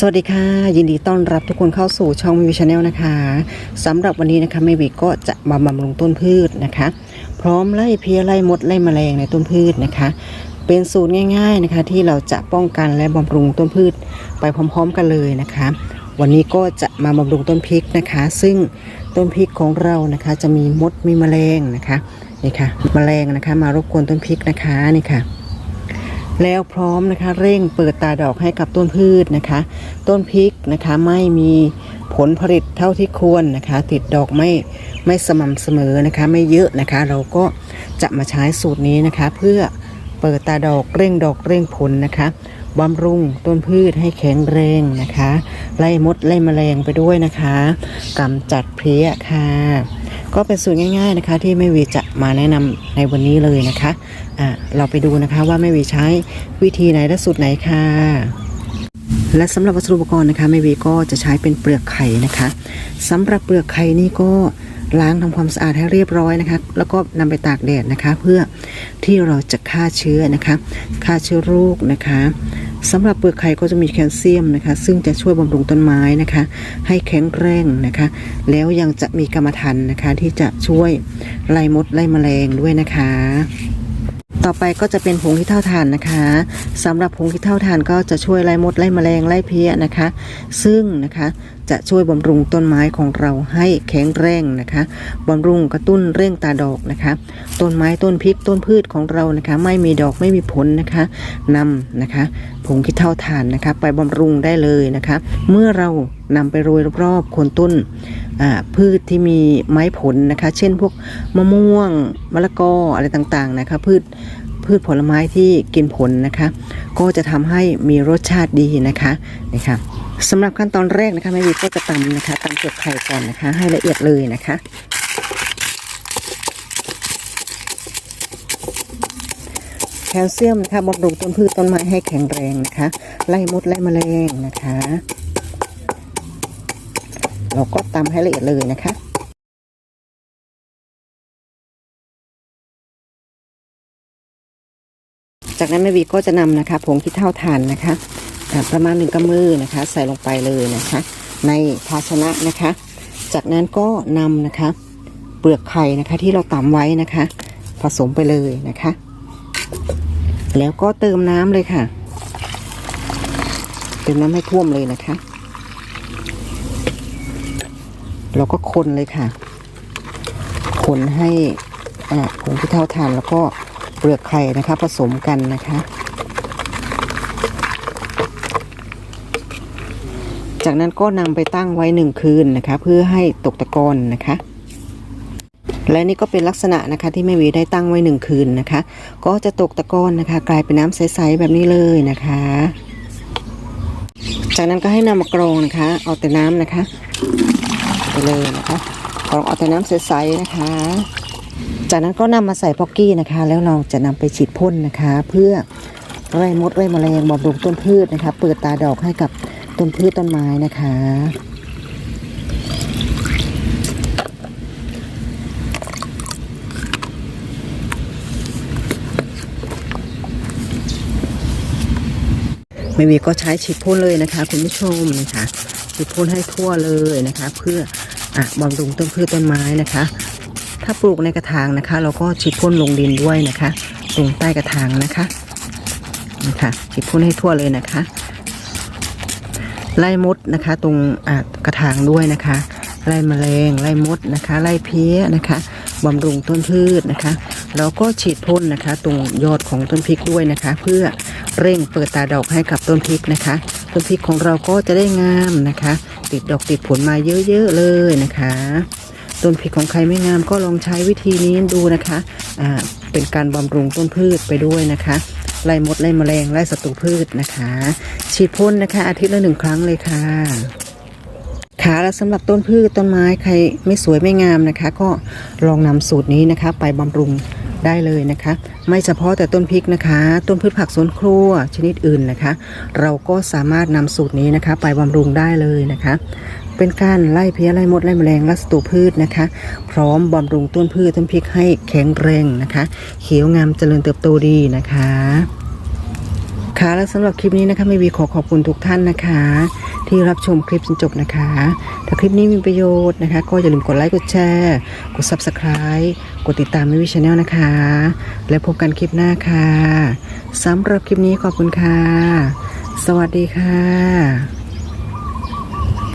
สวัสดีค่ะ ยินดีต้อนรับทุกคนเข้าสู่ช่องมิวชาแนลนะคะสำหรับวันนี้นะคะแม่วีก็จะมาบำรุงต้นพืชนะคะ พร้อมไล่เพี้ยไล่มดไล่แมลงในต้นพืชนะคะ เป็นสูตรง่าย ๆนะคะ ที่เราจะป้องกันและบำรุงต้นพืชไปพร้อม ๆ กันเลยนะคะ วันนี้ก็จะมาบำรุงต้นพริกนะคะ ซึ่งต้นพริกของเรานะคะ จะมีมดมีแมลงนะคะนี่ค่ะแมลงนะคะ มารบกวนต้นพริกนะคะนี่ค่ะ แล้วพร้อมนะคะเร่งเปิดตาดอกให้กับต้นพืชนะคะ ต้นพริกนะคะไม่มีผลผลิตเท่าที่ควรนะคะ ติดดอกไม่ไม่สม่ำเสมอนะคะ ไม่เยอะนะคะ เราก็จะมาใช้สูตรนี้นะคะ เพื่อเปิดตาดอกเร่งดอกเร่งผลนะคะบำรุงต้นพืชให้แข็งแรงนะคะ ไล่มดไล่แมลงไปด้วยนะคะกำจัดเพลี้ยค่ะ ก็เป็นสูตรง่าย ๆนะคะ ที่แม่วีจะ มาแนะนำในวันนี้เลยนะคะอะเราไปดูนะคะว่าแม่วีใช้วิธีไหนและสูตรไหนค่ะ และสำหรับวัสดุอุปกรณ์นะคะแม่วีก็จะใช้เป็นเปลือกไข่นะคะสำหรับเปลือกไข่นี่ก็ล้างทำความสะอาดให้เรียบร้อยนะคะ แล้วก็นำไปตากแดดนะคะ เพื่อที่เราจะฆ่าเชื้อนะคะฆ่าเชื้อโรคนะคะสำหรับเปลือกไข่ก็จะมีแคลเซียมนะคะ ซึ่งจะช่วยบำรุงต้นไม้นะคะ ให้แข็งแรงนะคะ แล้วยังจะมีกรรมฐานนะคะที่จะช่วย ไล่มดไล่แมลงด้วยนะคะ ต่อไปก็จะเป็นผงที่เท่าทานนะคะสำหรับผงที่เท่าทานก็จะช่วยไล่มดไล่แมลงไล่เพี้ยนะคะ ซึ่งนะคะ จะช่วยบำรุงต้นไม้ของเราให้แข็งแรงนะคะบำรุงกระตุ้นเร่งตาดอกนะคะ ต้นไม้ต้นพริกต้นพืชของเรานะคะ ไม่มีดอกไม่มีผลนะคะนำนะคะผงที่เท่าทานนะคะ ไปบำรุงได้เลยนะคะ เมื่อเรานำไปโรยรอบๆโคนต้นพืชที่มีไม้ผลนะคะ เช่นพวกมะม่วงมะละกออะไรต่างๆนะคะ พืชพืชผลไม้ที่กินผลนะคะ ก็จะทำให้มีรสชาติดีนะคะนี่ค่ะ สำหรับขั้นตอนแรกนะคะแม่วีก็จะตำนะคะตำเปลือกไข่ก่อนนะคะ ให้ละเอียดเลยนะคะ แคลเซียมนะคะบำรุงต้นพืชต้นไม้ให้แข็งแรงนะคะ ไล่มดไล่แมลงนะคะ เราก็ตำให้ละเอียดเลยนะคะจากนั้นแม่วีก็จะนำนะคะผงขี้เถ้าทานนะคะ ประมาณหนึ่งกำมือนะคะ ใส่ลงไปเลยนะคะ ในภาชนะนะคะ จากนั้นก็นำนะคะ เปลือกไข่นะคะที่เราตำไว้นะคะ ผสมไปเลยนะคะ แล้วก็เติมน้ำเลยค่ะ เติมน้ำให้ท่วมเลยนะคะแล้วก็คนเลยค่ะ คนให้อ่าผงที่เท่าทานแล้วก็เปลือกไข่นะคะ ผสมกันนะคะ จากนั้นก็นำไปตั้งไว้หนึ่งคืนนะคะ เพื่อให้ตกตะกอนนะคะ และนี่ก็เป็นลักษณะนะคะที่แม่วีได้ตั้งไว้หนึ่งคืนนะคะ ก็จะตกตะกอนนะคะ กลายเป็นน้ำใสๆแบบนี้เลยนะคะ จากนั้นก็ให้นำมากรองนะคะ เอาแต่น้ำนะคะไปเลยนะคะกรองเอาแต่น้ำใสๆนะคะ จากนั้นก็นำมาใส่พ็อกกี้นะคะ แล้วเราจะนำไปฉีดพ่นนะคะ เพื่อไล่มดไล่แมลงบำรุงต้นพืชนะคะ เปิดตาดอกให้กับ ต้นพืชต้นไม้นะคะไม่มีก็ใช้ฉีดพ่นเลยนะคะ คุณผู้ชมนะคะฉีดพ่นให้ทั่วเลยนะคะ เพื่ออะบำรุงต้นพืชต้นไม้นะคะ ถ้าปลูกในกระถางนะคะ เราก็ฉีดพ่นลงดินด้วยนะคะลงใต้กระถางนะคะนะคะฉีดพ่นให้ทั่วเลยนะคะ ไล่มดนะคะ ตรงกระถางด้วยนะคะไล่แมลงไล่มดนะคะไล่เพี้ยนะคะบำรุงต้นพืชนะคะ แล้วก็ฉีดพ่นนะคะ ตรงยอดของต้นพริกด้วยนะคะ เพื่อเร่งเปิดตาดอกให้กับต้นพริกนะคะ ต้นพริกของเราก็จะได้งามนะคะ ติดดอกติดผลมาเยอะๆเลยนะคะต้นพริกของใครไม่งามก็ลองใช้วิธีนี้ดูนะคะอ่าเป็นการบำรุงต้นพืชไปด้วยนะคะ ไล่มดไล่แมลงไล่ศัตรูพืชนะคะ ฉีดพ่นนะคะ อาทิตย์ละหนึ่งครั้งเลยค่ะค่ะแล้วสำหรับต้นพืชต้นไม้ใครไม่สวยไม่งามนะคะ ก็ลองนำสูตรนี้นะคะ ไปบำรุง ได้เลยนะคะ ไม่เฉพาะแต่ต้นพริกนะคะ ต้นพืชผักสวนครัวชนิดอื่นนะคะ เราก็สามารถนำสูตรนี้นะคะ ไปบำรุงได้เลยนะคะ เป็นการไล่เพี้ยไล่มดไล่แมลงและศัตรูพืชนะคะ พร้อมบำรุงต้นพืชต้นพริกให้แข็งแรงนะคะ เขียวงามเจริญเติบโตดีนะคะค่ะและสำหรับคลิปนี้นะคะไม่วีขอขอบคุณทุกท่านนะคะ ที่รับชมคลิปจนจบนะคะ ถ้าคลิปนี้มีประโยชน์นะคะ ก็อย่าลืมกดไลค์กดแชร์ กด Subscribe กดติดตามมิวิชแนลนะคะ และพบกันคลิปหน้าค่ะสำหรับคลิปนี้ขอบคุณค่ะ สวัสดีค่ะ